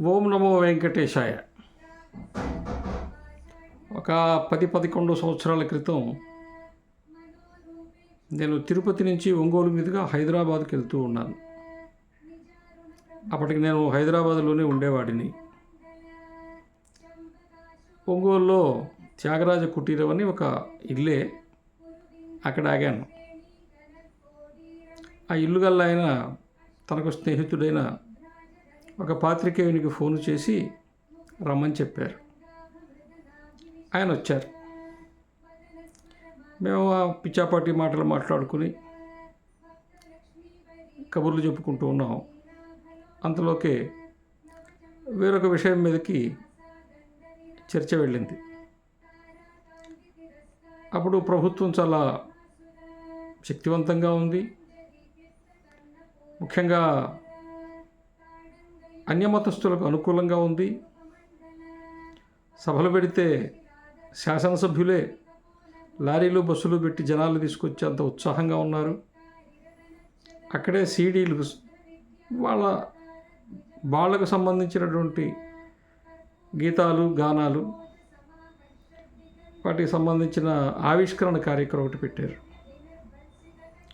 ఓం నమో వెంకటేశాయ. ఒక పది పదకొండు సంవత్సరాల క్రితం నేను తిరుపతి నుంచి ఒంగోలు మీదుగా హైదరాబాద్కి వెళ్తూ ఉన్నాను. అప్పటికి నేను హైదరాబాద్లోనే ఉండేవాడిని. ఒంగోలులో త్యాగరాజ కుటీరం అని ఒక ఇల్లే అక్కడ ఆగాను. ఆ ఇల్లు గల్లా ఆయన తనకు స్నేహితుడైన ఒక పాత్రికేయునికి ఫోన్ చేసి రమ్మని చెప్పారు. ఆయన వచ్చారు. మేము ఆ పిచ్చాపాటి మాటలు మాట్లాడుకుని కబుర్లు చెప్పుకుంటూ ఉన్నాం. అంతలోకే వేరొక విషయం మీదకి చర్చ వెళ్ళింది. అప్పుడు ప్రభుత్వం చాలా శక్తివంతంగా ఉంది. ముఖ్యంగా అన్యమతస్థులకు అనుకూలంగా ఉంది. సభలు పెడితే శాసనసభ్యులే లారీలు బస్సులు పెట్టి జనాలు తీసుకొచ్చి అంత ఉత్సాహంగా ఉన్నారు. అక్కడే సీడీలు వాళ్ళ వాళ్ళకు సంబంధించినటువంటి గీతాలు గానాలు వాటికి సంబంధించిన ఆవిష్కరణ కార్యక్రమం ఒకటి పెట్టారు.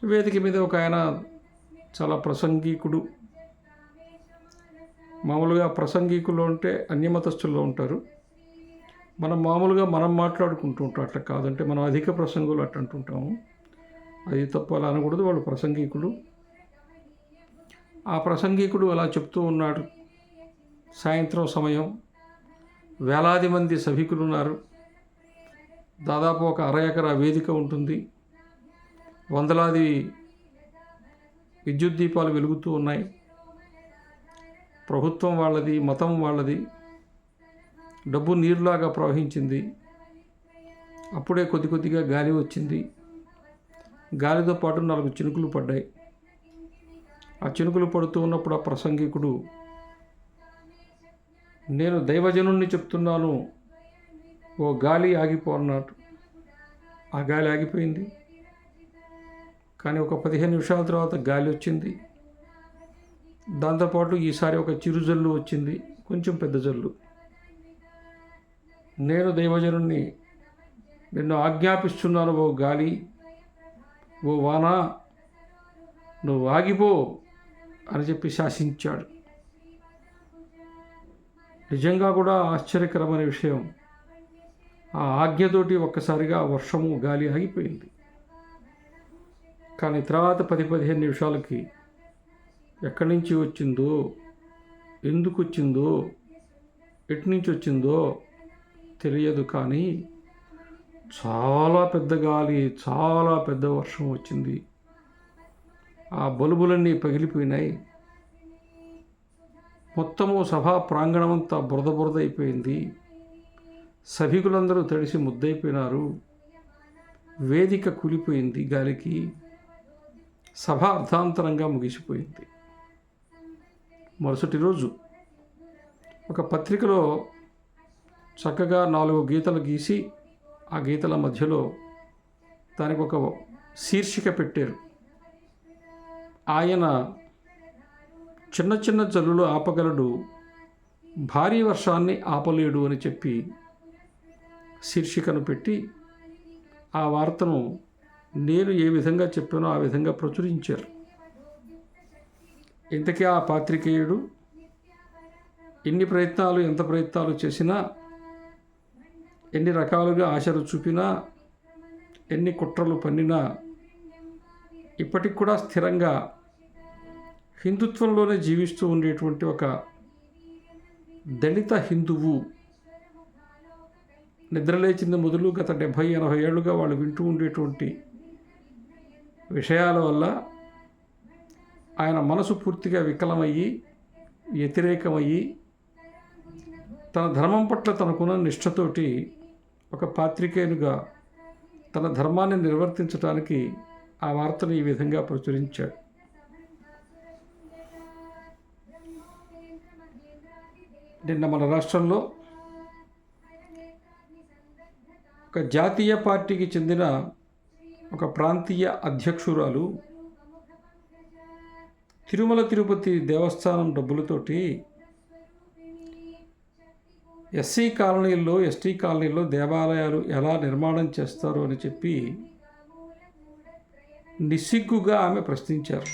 వేదిక మీద ఒక ఆయన చాలా ప్రసంగికుడు మామూలుగా ప్రసంగికులు అంటే అన్యమతస్థుల్లో ఉంటారు. మనం మామూలుగా మనం మాట్లాడుకుంటూ ఉంటాం అట్లా కాదంటే మనం అధిక ప్రసంగులు అట్లా అంటుంటాము అది తప్ప అలా అనకూడదు వాళ్ళు ప్రసంగికులు. ఆ ప్రసంగికుడు అలా చెప్తూ ఉన్నాడు. సాయంత్రం సమయం వేలాది మంది సభికులు ఉన్నారు. దాదాపు ఒక అర ఎకరా వేదిక ఉంటుంది. వందలాది విద్యుత్ దీపాలు వెలుగుతూ ఉన్నాయి. ప్రభుత్వం వాళ్ళది మతం వాళ్ళది. డబ్బు నీరులాగా ప్రవహించింది. అప్పుడే కొద్ది కొద్దిగా గాలి వచ్చింది. గాలితో పాటు నాలుగు చినుకులు పడ్డాయి. ఆ చినుకులు పడుతూ ఉన్నప్పుడు ఆ ప్రసంగికుడు నేను దైవజనుణ్ణి చెప్తున్నాను. ఓ గాలి ఆగిపో అన్నాడు. ఆ గాలి ఆగిపోయింది. కానీ ఒక పదిహేను నిమిషాల తర్వాత గాలి వచ్చింది. దాంతోపాటు ఈసారి ఒక చిరు జల్లు వచ్చింది కొంచెం పెద్ద జల్లు. నేను దైవజనుణ్ణి నిన్ను ఆజ్ఞాపిస్తున్నాను ఓ గాలి ఓ వాన నువ్వు ఆగిపో అని చెప్పి శాసించాడు. నిజంగా కూడా ఆశ్చర్యకరమైన విషయం ఆ ఆజ్ఞతోటి ఒక్కసారిగా వర్షము గాలి ఆగిపోయింది. కానీ తర్వాత పది పదిహేను నిమిషాలకి ఎక్కడి నుంచి వచ్చిందో ఎందుకు వచ్చిందో ఎటు నుంచి వచ్చిందో తెలియదు కానీ చాలా పెద్ద గాలి చాలా పెద్ద వర్షం వచ్చింది. ఆ బలుబులన్నీ పగిలిపోయినాయి. మొత్తము సభా ప్రాంగణమంతా బురద బురద అయిపోయింది సభికులందరూ తడిసి ముద్దయిపోయినారు వేదిక కూలిపోయింది గాలికి. సభ అర్థాంతరంగా ముగిసిపోయింది. మరుసటి రోజు ఒక పత్రికలో చక్కగా నాలుగు గీతలు గీసి ఆ గీతల మధ్యలో దానికి ఒక శీర్షిక పెట్టారు. ఆయన చిన్న చిన్న జల్లులు ఆపగలడు భారీ వర్షాన్ని ఆపలేడు అని చెప్పి శీర్షికను పెట్టి ఆ వార్తను నేను ఏ విధంగా చెప్పానో ఆ విధంగా ప్రచురించారు. ఇంతకీ ఆ పాత్రికేయుడు ఎన్ని ప్రయత్నాలు ఎంత ప్రయత్నాలు చేసినా ఎన్ని రకాలుగా ఆశలు చూపినా ఎన్ని కుట్రలు పన్నినా ఇప్పటికి కూడా స్థిరంగా హిందుత్వంలోనే జీవిస్తూ ఉండేటువంటి ఒక దళిత హిందువు నిద్రలేచింది మొదలు గత డెబ్భై ఎనభై ఏళ్ళుగా వాళ్ళు వింటూ ఉండేటువంటి విషయాల వల్ల ఆయన మనసు పూర్తిగా వికలమయ్యి వ్యతిరేకమయ్యి తన ధర్మం పట్ల తనకున్న నిష్ఠతోటి ఒక పాత్రికేయునిగా తన ధర్మాన్ని నిర్వర్తించడానికి ఆ వార్తను ఈ విధంగా ప్రచురించాడు. నిన్న మన రాష్ట్రంలో ఒక జాతీయ పార్టీకి చెందిన ఒక ప్రాంతీయ అధ్యక్షురాలు తిరుమల తిరుపతి దేవస్థానం డబ్బులతోటి ఎస్సీ కాలనీల్లో ఎస్టీ కాలనీల్లో దేవాలయాలు ఎలా నిర్మాణం చేస్తారు అని చెప్పి నిస్సిగ్గుగా ఆమె ప్రశ్నించారు.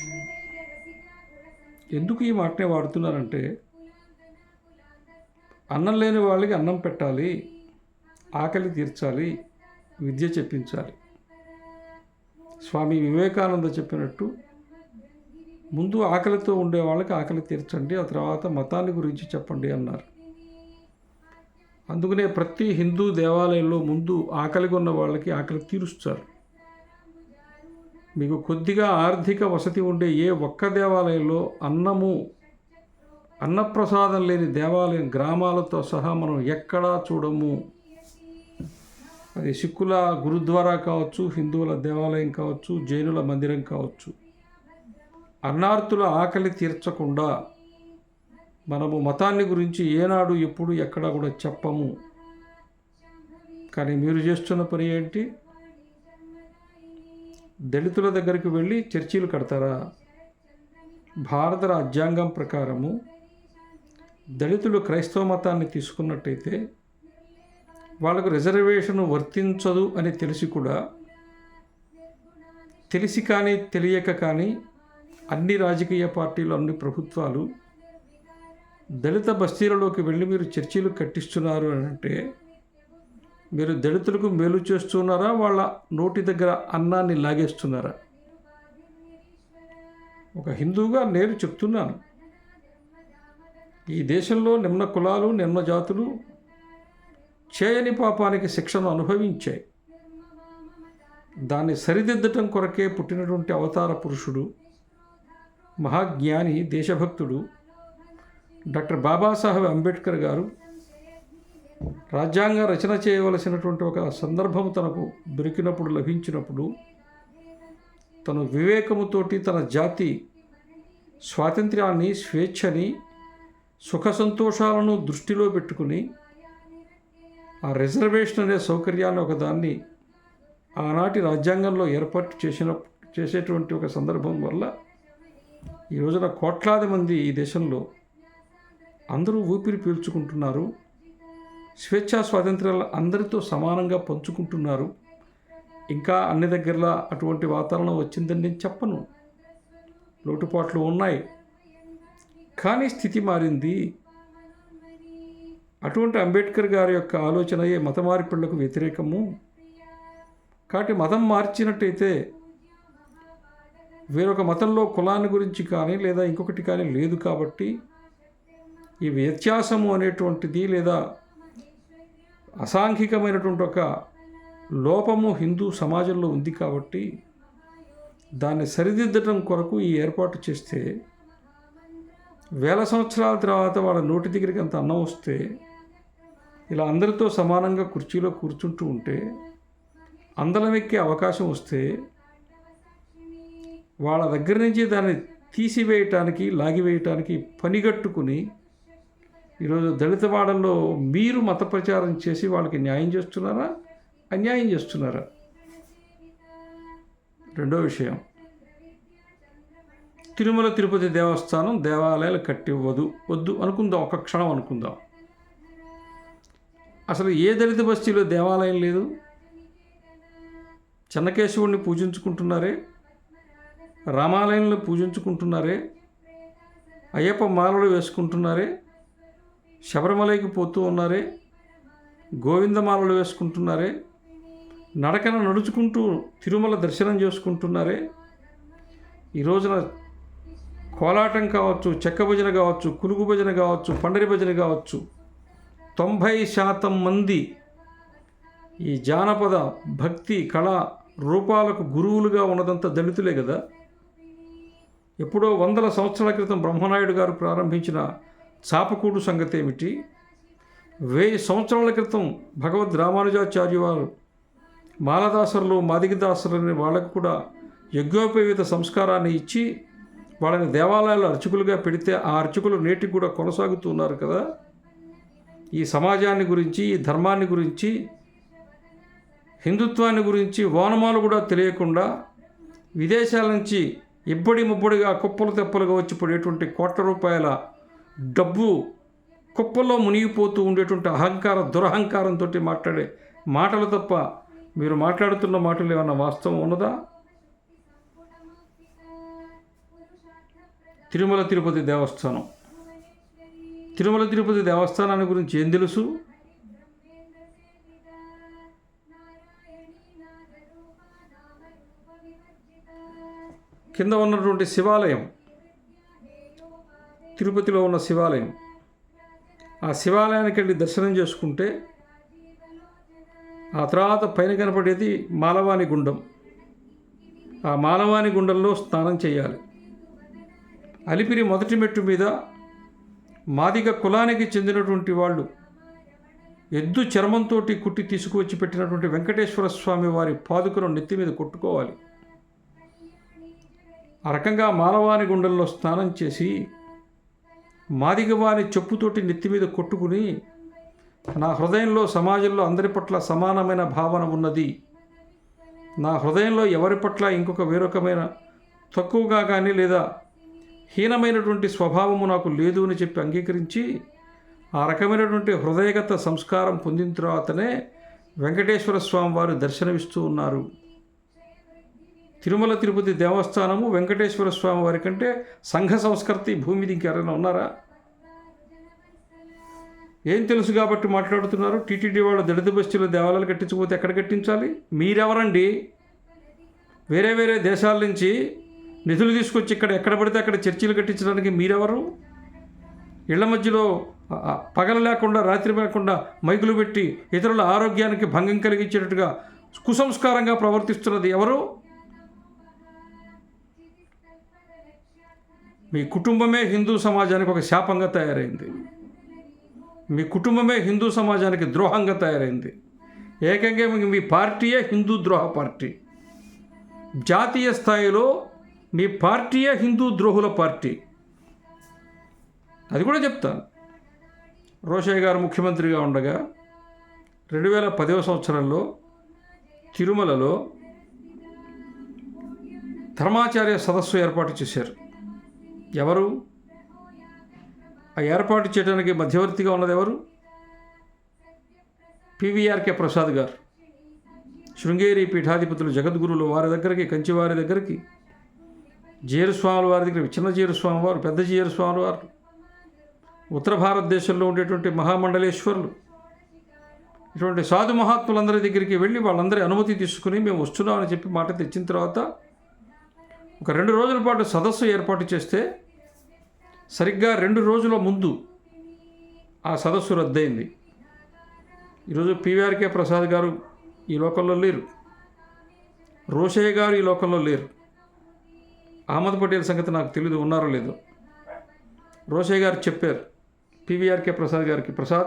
ఎందుకు ఈ మాటనే వాడుతున్నారంటే అన్నం లేని వాళ్ళకి అన్నం పెట్టాలి ఆకలి తీర్చాలి విద్య చెప్పించాలి. స్వామి వివేకానంద చెప్పినట్టు ముందు ఆకలితో ఉండే వాళ్ళకి ఆకలి తీర్చండి ఆ తర్వాత మతాన్ని గురించి చెప్పండి అన్నారు. అందుకనే ప్రతి హిందూ దేవాలయంలో ముందు ఆకలిగా ఉన్న వాళ్ళకి ఆకలి తీరుస్తారు. మీకు కొద్దిగా ఆర్థిక వసతి ఉండే ఏ ఒక్క దేవాలయంలో అన్నము అన్నప్రసాదం లేని దేవాలయం గ్రామాలతో సహా మనం ఎక్కడా చూడము. అది సిక్కుల గురుద్వారా కావచ్చు హిందువుల దేవాలయం కావచ్చు జైనుల మందిరం కావచ్చు. అన్నార్తుల ఆకలి తీర్చకుండా మనము మతాన్ని గురించి ఏనాడు ఎప్పుడు ఎక్కడా కూడా చెప్పము. కానీ మీరు చేస్తున్న పని ఏంటి? దళితుల దగ్గరికి వెళ్ళి చర్చీలు కడతారా? భారత రాజ్యాంగం ప్రకారము దళితులు క్రైస్తవ మతాన్ని తీసుకున్నట్టయితే వాళ్ళకు రిజర్వేషన్ వర్తించదు అని తెలిసి కూడా తెలిసి కానీ తెలియక కానీ అన్ని రాజకీయ పార్టీలు అన్ని ప్రభుత్వాలు దళిత బస్తీలలోకి వెళ్ళి మీరు చర్చీలు కట్టిస్తున్నారు అని అంటే మీరు దళితులకు మేలు చేస్తున్నారా? వాళ్ళ నోటి దగ్గర అన్నాన్ని లాగేస్తున్నారా? ఒక హిందువుగా నేను చెప్తున్నాను. ఈ దేశంలో నిమ్న కులాలు నిమ్న జాతులు చేయని పాపానికి శిక్షను అనుభవించాయి. దాన్ని సరిదిద్దటం కొరకే పుట్టినటువంటి అవతార పురుషుడు మహాజ్ఞాని దేశభక్తుడు డాక్టర్ బాబాసాహెబ్ అంబేద్కర్ గారు రాజ్యాంగ రచన చేయవలసినటువంటి ఒక సందర్భం తనకు దొరికినప్పుడు లభించినప్పుడు తను వివేకముతోటి తన జాతి స్వాతంత్ర్యాన్ని స్వేచ్ఛని సుఖ సంతోషాలను దృష్టిలో పెట్టుకుని ఆ రిజర్వేషన్ అనే సౌకర్యాన్ని ఒకదాన్ని ఆనాటి రాజ్యాంగంలో ఏర్పాటు చేసిన చేసేటువంటి ఒక సందర్భం వల్ల ఈ రోజున కోట్లాది మంది ఈ దేశంలో అందరూ ఊపిరి పీల్చుకుంటున్నారు. స్వేచ్ఛా స్వాతంత్రాలు అందరితో సమానంగా పంచుకుంటున్నారు. ఇంకా అన్ని దగ్గరలా అటువంటి వాతావరణం వచ్చిందని నేను చెప్పను. లోటుపాట్లు ఉన్నాయి. కానీ స్థితి మారింది. అటువంటి అంబేద్కర్ గారి యొక్క ఆలోచనయే మత మార్పిళ్ళకు వ్యతిరేకము. కాబట్టి మతం మార్చినట్టయితే వేరొక మతంలో కులాన్ని గురించి కానీ లేదా ఇంకొకటి కానీ లేదు కాబట్టి ఈ వ్యత్యాసము అనేటువంటిది లేదా అసాంఘికమైనటువంటి ఒక లోపము హిందూ సమాజంలో ఉంది కాబట్టి దాన్ని సరిదిద్దటం కొరకు ఈ ఏర్పాటు చేస్తే వేల సంవత్సరాల తర్వాత వాళ్ళ నోటి దగ్గరికి అంత అన్నం వస్తే ఇలా అందరితో సమానంగా కుర్చీలో కూర్చుంటూ ఉంటే అందలం ఎక్కే అవకాశం వస్తే వాళ్ళ దగ్గర నుంచి దాన్ని తీసివేయటానికి లాగివేయటానికి పనిగట్టుకుని ఈరోజు దళితవాడల్లో మీరు మత ప్రచారం చేసి వాళ్ళకి న్యాయం చేస్తున్నారా? అన్యాయం చేస్తున్నారా? రెండో విషయం. తిరుమల తిరుపతి దేవస్థానం దేవాలయాలు కట్టివ్వదు. వద్దు అనుకుందాం. ఒక క్షణం అనుకుందాం. అసలు ఏ దళిత బస్తీలో దేవాలయం లేదు? చెన్నకేశవుడిని పూజించుకుంటున్నారే? రామాలయంలో పూజించుకుంటున్నారే? అయ్యప్ప మాలలు వేసుకుంటున్నారే? శబరిమలైకి పోతూ ఉన్నారే? గోవిందమాలలు వేసుకుంటున్నారే? నడకన నడుచుకుంటూ తిరుమల దర్శనం చేసుకుంటున్నారే? ఈ రోజున కోలాటం కావచ్చు చెక్క భజన కావచ్చు కులుగు భజన కావచ్చు పండరి భజన కావచ్చు తొంభై శాతం మంది ఈ జానపద భక్తి కళ రూపాలకు గురువులుగా ఉన్నదంతా దళితులే కదా? ఎప్పుడో వందల సంవత్సరాల క్రితం బ్రహ్మనాయుడు గారు ప్రారంభించిన చాపకూడు సంగతి ఏమిటి వెయ్యి సంవత్సరాల క్రితం భగవద్ రామానుజాచార్య వారు మాలదాసరులు మాదిగదాసరులు అనే వాళ్ళకు కూడా యజ్ఞోపేవిత సంస్కారాన్ని ఇచ్చి వాళ్ళని దేవాలయాల అర్చకులుగా పెడితే ఆ అర్చకులు నేటికి కూడా కొనసాగుతున్నారు కదా. ఈ సమాజాన్ని గురించి ఈ ధర్మాన్ని గురించి హిందుత్వాన్ని గురించి ఓనమాలు కూడా తెలియకుండా విదేశాల నుంచి ఇబ్బడి ముబ్బడిగా కుప్పలు తెప్పలుగా వచ్చి పడేటువంటి కోట్ల రూపాయల డబ్బు కుప్పల్లో మునిగిపోతూ ఉండేటువంటి అహంకార దురహంకారంతో మాట్లాడే మాటలు తప్ప మీరు మాట్లాడుతున్న మాటలు ఏమన్నా వాస్తవం ఉన్నదా? తిరుమల తిరుపతి దేవస్థానం. తిరుమల తిరుపతి దేవస్థానాన్ని గురించి ఏం తెలుసు? కింద ఉన్నటువంటి శివాలయం తిరుపతిలో ఉన్న శివాలయం. ఆ శివాలయానికి వెళ్ళి దర్శనం చేసుకుంటే ఆ తర్వాత పైన కనపడేది మాలవాణి గుండం. ఆ మాలవాణి గుండంలో స్నానం చేయాలి. అలిపిరి మొదటి మెట్టు మీద మాదిగ కులానికి చెందినటువంటి వాళ్ళు ఎద్దు చర్మంతో కుట్టి తీసుకువచ్చి పెట్టినటువంటి వెంకటేశ్వర స్వామి వారి పాదుకను నెత్తి మీద కొట్టుకోవాలి. ఆ రకంగా మానవాని గుండెల్లో స్నానం చేసి మాదిగవాని చెప్పుతోటి నెత్తి మీద కొట్టుకుని నా హృదయంలో సమాజంలో అందరి పట్ల సమానమైన భావన ఉన్నది. నా హృదయంలో ఎవరి పట్ల ఇంకొక వేరొకమైన తక్కువగా కానీ లేదా హీనమైనటువంటి స్వభావము నాకు లేదు అని చెప్పి అంగీకరించి ఆ రకమైనటువంటి హృదయగత సంస్కారం పొందిన తర్వాతనే వెంకటేశ్వర స్వామి వారు దర్శనమిస్తూ ఉన్నారు. తిరుమల తిరుపతి దేవస్థానము వెంకటేశ్వర స్వామి వారి కంటే సంఘ సంస్కృతి భూమి ఇంకెవరైనా ఉన్నారా? ఏం తెలుసు కాబట్టి మాట్లాడుతున్నారు? టీటీడీ వాళ్ళు దళిత బస్తీలో దేవాలయాలు కట్టించకపోతే ఎక్కడ కట్టించాలి? మీరెవరండి? వేరే వేరే దేశాల నుంచి నిధులు తీసుకొచ్చి ఇక్కడ ఎక్కడ పడితే అక్కడ చర్చిలు కట్టించడానికి మీరెవరు? ఇళ్ళ మధ్యలో పగలు లేకుండా రాత్రి లేకుండా మైకులు పెట్టి ఇతరుల ఆరోగ్యానికి భంగం కలిగించేటట్టుగా కుసంస్కారంగా ప్రవర్తిస్తున్నది ఎవరు? మీ కుటుంబమే హిందూ సమాజానికి ఒక శాపంగా తయారైంది. మీ కుటుంబమే హిందూ సమాజానికి ద్రోహంగా తయారైంది. ఏకంగా మీ- మీ పార్టీయే హిందూ ద్రోహ పార్టీ. జాతీయ స్థాయిలో మీ పార్టీయే హిందూ ద్రోహుల పార్టీ. అది కూడా చెప్తాను రోషయ్య గారు ముఖ్యమంత్రిగా ఉండగా రెండు వేల పదవ సంవత్సరంలో తిరుమలలో ధర్మాచార్య సదస్సు ఏర్పాటు చేశారు. ఎవరు? ఆ ఏర్పాటు చేయడానికి మధ్యవర్తిగా ఉన్నది ఎవరు? పివిఆర్కే ప్రసాద్ గారు. శృంగేరి పీఠాధిపతులు జగద్గురులు వారి దగ్గరికి కంచివారి దగ్గరికి జీరస్వాముల వారి దగ్గర చిన్న జీరస్వామి వారు పెద్ద జీరస్వామి వారు ఉత్తర భారతదేశంలో ఉండేటువంటి మహామండలేశ్వరులు ఇటువంటి సాధు మహాత్ములందరి దగ్గరికి వెళ్ళి వాళ్ళందరి అనుమతి తీసుకుని మేము వస్తున్నామని చెప్పి మాట తెచ్చిన తర్వాత ఒక రెండు రోజుల పాటు సదస్సు ఏర్పాటు చేస్తే సరిగ్గా రెండు రోజుల ముందు ఆ సదస్సు రద్దయింది. ఈరోజు పివిఆర్కే ప్రసాద్ గారు ఈ లోకంలో లేరు. రోషయ్య గారు ఈ లోకంలో లేరు. అహ్మద్ పటేల్ సంగతి నాకు తెలియదు ఉన్నారో లేదో. రోషయ్య గారు చెప్పారు పివిఆర్కే ప్రసాద్ గారికి ప్రసాద్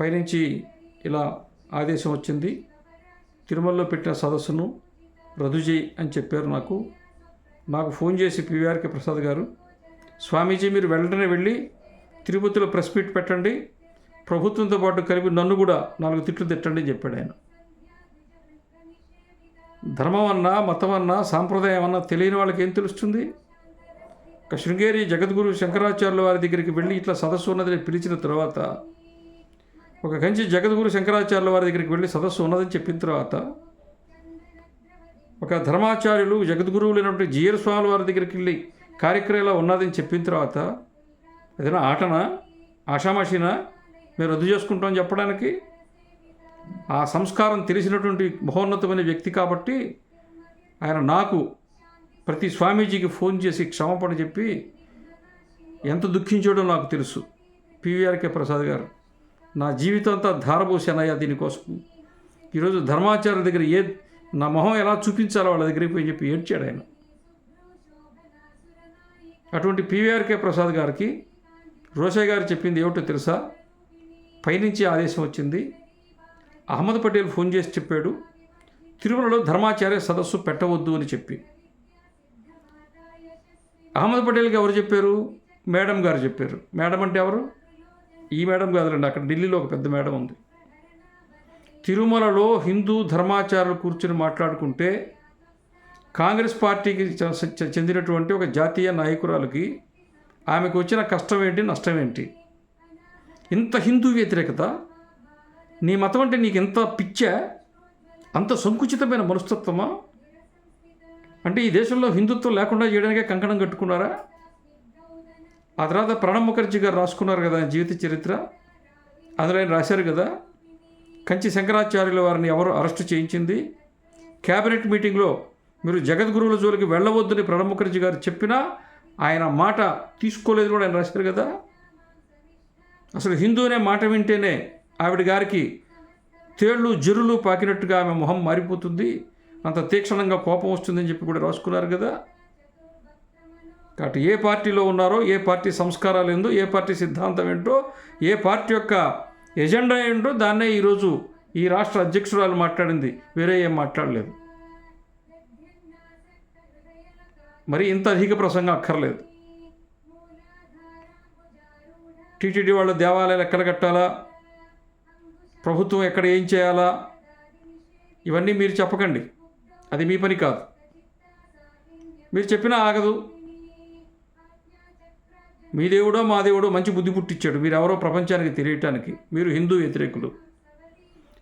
పైనుంచి ఇలా ఆదేశం వచ్చింది. తిరుమలలో పెట్టిన సదస్సును రద్దు చేయి అని చెప్పారు నాకు. నాకు ఫోన్ చేసి పివిఆర్కే ప్రసాద్ గారు స్వామీజీ మీరు వెంటనే వెళ్ళి తిరుపతిలో ప్రెస్ మీట్ పెట్టండి. ప్రభుత్వంతో పాటు కలిపి నన్ను కూడా నాలుగు తిట్లు తిట్టండి అని చెప్పాడు ఆయన. ధర్మం అన్నా మతం అన్నా సాంప్రదాయం అన్నా తెలియని వాళ్ళకి ఏం తెలుస్తుంది? ఒక శృంగేరి జగద్గురు శంకరాచార్యుల వారి దగ్గరికి వెళ్ళి ఇట్లా సదస్సు ఉన్నదని పిలిచిన తర్వాత ఒక కంచి జగద్గురు శంకరాచార్యుల వారి దగ్గరికి వెళ్ళి సదస్సు ఉన్నదని చెప్పిన తర్వాత ఒక ధర్మాచార్యులు జగద్గురువులైనటువంటి జీఎర్ స్వామి వారి దగ్గరికి వెళ్ళి కార్యక్రమంలో ఉన్నదని చెప్పిన తర్వాత ఏదైనా ఆటనా? ఆషామాషినా మేము రద్దు చేసుకుంటామని చెప్పడానికి ఆ సంస్కారం తెలిసినటువంటి మహోన్నతమైన వ్యక్తి కాబట్టి ఆయన నాకు ప్రతి స్వామీజీకి ఫోన్ చేసి క్షమాపణ చెప్పి ఎంత దుఃఖించాడో నాకు తెలుసు. పివిఆర్కే ప్రసాద్ గారు నా జీవితం అంతా ధారపోసానయ్యా దీనికోసం. ఈరోజు ధర్మాచార్యుల దగ్గర ఏ నా మొహం ఎలా చూపించాలో వాళ్ళ దగ్గరికి పోయి చెప్పి ఏడ్చాడు ఆయన. అటువంటి పివిఆర్కే ప్రసాద్ గారికి రోషయ్య గారు చెప్పింది ఏమిటో తెలుసా? పైనుంచి ఆదేశం వచ్చింది అహ్మద్ పటేల్ ఫోన్ చేసి చెప్పాడు తిరుమలలో ధర్మాచార్య సదస్సు పెట్టవద్దు అని చెప్పి. అహ్మద్ పటేల్కి ఎవరు చెప్పారు? మేడం గారు చెప్పారు. మేడం అంటే ఎవరు? ఈ మేడం కాదులండి అక్కడ ఢిల్లీలో ఒక పెద్ద మేడం ఉంది. తిరుమలలో హిందూ ధర్మాచారులు కూర్చుని మాట్లాడుకుంటే కాంగ్రెస్ పార్టీకి చెందినటువంటి ఒక జాతీయ నాయకురాలకి ఆమెకు వచ్చిన కష్టం ఏంటి నష్టం ఏంటి? ఇంత హిందూ వ్యతిరేకత నీ మతం అంటే నీకు ఎంత పిచ్చా అంత సంకుచితమైన మనస్తత్వమా? అంటే ఈ దేశంలో హిందుత్వం లేకుండా చేయడానికే కంకణం కట్టుకున్నారా? ఆ తర్వాత ప్రణబ్ ముఖర్జీ గారు రాసుకున్నారు కదా జీవిత చరిత్ర అందులో ఆయన రాశారు కదా కంచి శంకరాచార్యుల వారిని ఎవరు అరెస్టు చేయించింది? క్యాబినెట్ మీటింగ్లో మీరు జగద్గురువుల జోలికి వెళ్ళవద్దని ప్రణబ్ ముఖర్జీ గారు చెప్పినా ఆయన మాట తీసుకోలేదు కూడా ఆయన రాశారు కదా. అసలు హిందూ అనే మాట వింటేనే ఆవిడ గారికి తేళ్ళు జరులు పాకినట్టుగా ఆమె మొహం మారిపోతుంది. అంత తీక్షణంగా కోపం వస్తుందని చెప్పి కూడా రాసుకున్నారు కదా. కాబట్టి ఏ పార్టీలో ఉన్నారో ఏ పార్టీ సంస్కారాలు ఏందో ఏ పార్టీ సిద్ధాంతం ఏంటో ఏ పార్టీ యొక్క ఎజెండా ఏంటో దాన్నే ఈరోజు ఈ రాష్ట్ర అధ్యక్షురాలు మాట్లాడింది. వేరే ఏం మాట్లాడలేదు. మరి ఇంత అధిక ప్రసంగం అక్కర్లేదు. టీటీడీ వాళ్ళు దేవాలయాలు ఎక్కడ కట్టాలా? ప్రభుత్వం ఎక్కడ ఏం చేయాలా? ఇవన్నీ మీరు చెప్పకండి. అది మీ పని కాదు. మీరు చెప్పినా ఆగదు. మీ దేవుడో మా దేవుడో మంచి బుద్ధి పుట్టించాడు. మీరు ఎవరో ప్రపంచానికి తెలియటానికి. మీరు హిందూ వ్యతిరేకులు.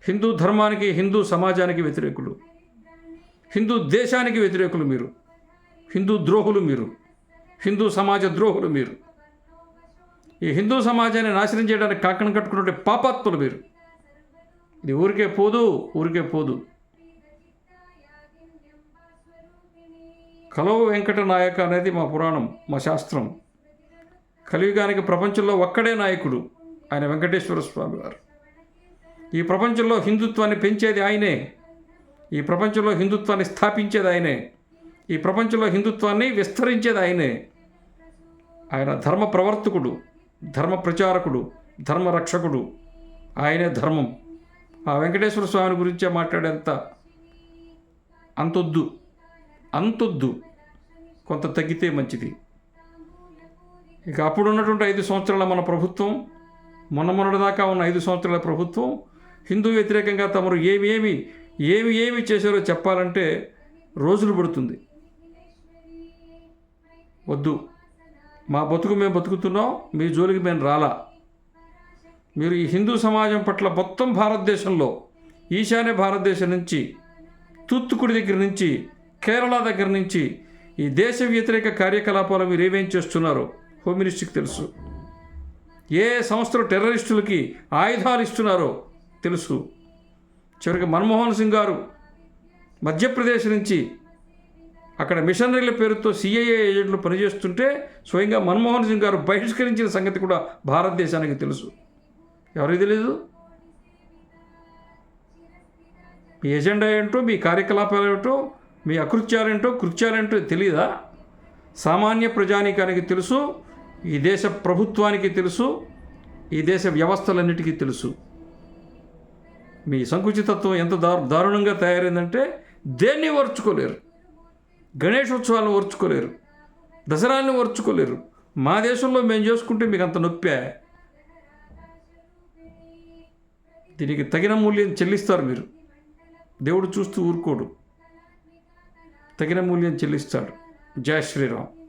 హిందూ ధర్మానికి హిందూ సమాజానికి వ్యతిరేకులు. హిందూ దేశానికి వ్యతిరేకులు మీరు. హిందూ ద్రోహులు మీరు. హిందూ సమాజ ద్రోహులు మీరు. ఈ హిందూ సమాజాన్ని నాశనం చేయడానికి కాకడం కట్టుకున్నటువంటి పాపాత్ములు మీరు. ఇది ఊరికే పోదు ఊరికే పోదు. కలవ వెంకట నాయక అనేది మా పురాణం మా శాస్త్రం. కలియుగానికి ప్రపంచంలో ఒక్కడే నాయకుడు ఆయన వెంకటేశ్వర స్వామి వారు ఈ ప్రపంచంలో హిందుత్వాన్ని పెంచేది ఆయనే. ఈ ప్రపంచంలో హిందుత్వాన్ని స్థాపించేది ఆయనే. ఈ ప్రపంచంలో హిందుత్వాన్ని విస్తరించేది ఆయనే. ఆయన ధర్మ ప్రవర్తకుడు ధర్మ ప్రచారకుడు ధర్మ రక్షకుడు. ఆయనే ధర్మం. ఆ వెంకటేశ్వర స్వామిని గురించే మాట్లాడేంత అంతొద్దు అంతొద్దు కొంత తగ్గితే మంచిది. ఇక అప్పుడు ఉన్నటువంటి ఐదు సంవత్సరాల మన ప్రభుత్వం మొన్న మొన్నటిదాకా ఉన్న ఐదు సంవత్సరాల ప్రభుత్వం హిందూ వ్యతిరేకంగా తమరు ఏమి ఏమి ఏమి ఏమి చేశారో చెప్పాలంటే రోజులు పడుతుంది. వద్దు. మా బతుకు మేము బతుకుతున్నాం మీ జోలికి మేము రాలా. మీరు ఈ హిందూ సమాజం పట్ల మొత్తం భారతదేశంలో ఈశాన్య భారతదేశం నుంచి తూత్తుకుడి దగ్గర నుంచి కేరళ దగ్గర నుంచి ఈ దేశ వ్యతిరేక కార్యకలాపాలు మీరు ఏమేం చేస్తున్నారో? హోమ్ మినిస్ట్రీకి తెలుసు. ఏ సంస్థలు టెర్రరిస్టులకి ఆయుధాలు ఇస్తున్నారో తెలుసు. చివరికి మన్మోహన్ సింగ్ గారు మధ్యప్రదేశ్ నుంచి అక్కడ మిషనరీల పేరుతో సిఐఏ ఏజెంట్లు పనిచేస్తుంటే స్వయంగా మన్మోహన్ సింగ్ గారు బహిష్కరించిన సంగతి కూడా భారతదేశానికి తెలుసు. ఎవరికి తెలీదు? మీ ఎజెండా ఏంటో మీ కార్యకలాపాలు ఏంటో మీ అకృత్యాలేంటో కృత్యాలేంటో తెలియదా సామాన్య ప్రజానీకానికి తెలుసు ఈ దేశ ప్రభుత్వానికి తెలుసు ఈ దేశ వ్యవస్థలన్నిటికీ తెలుసు. మీ సంకుచితత్వం ఎంత దారు దారుణంగా తయారైందంటే దేన్ని ఓర్చుకోలేరు? గణేష్ ఉత్సవాలు ఓర్చుకోలేరు. దసరాని ఓర్చుకోలేరు. మా దేశంలో మేము చేసుకుంటే మీకు అంత నొప్పే. దీనికి తగిన మూల్యం చెల్లిస్తారు మీరు. దేవుడు చూస్తూ ఊరుకోడు. తగిన మూల్యం చెల్లిస్తాడు. జయ శ్రీరామ్.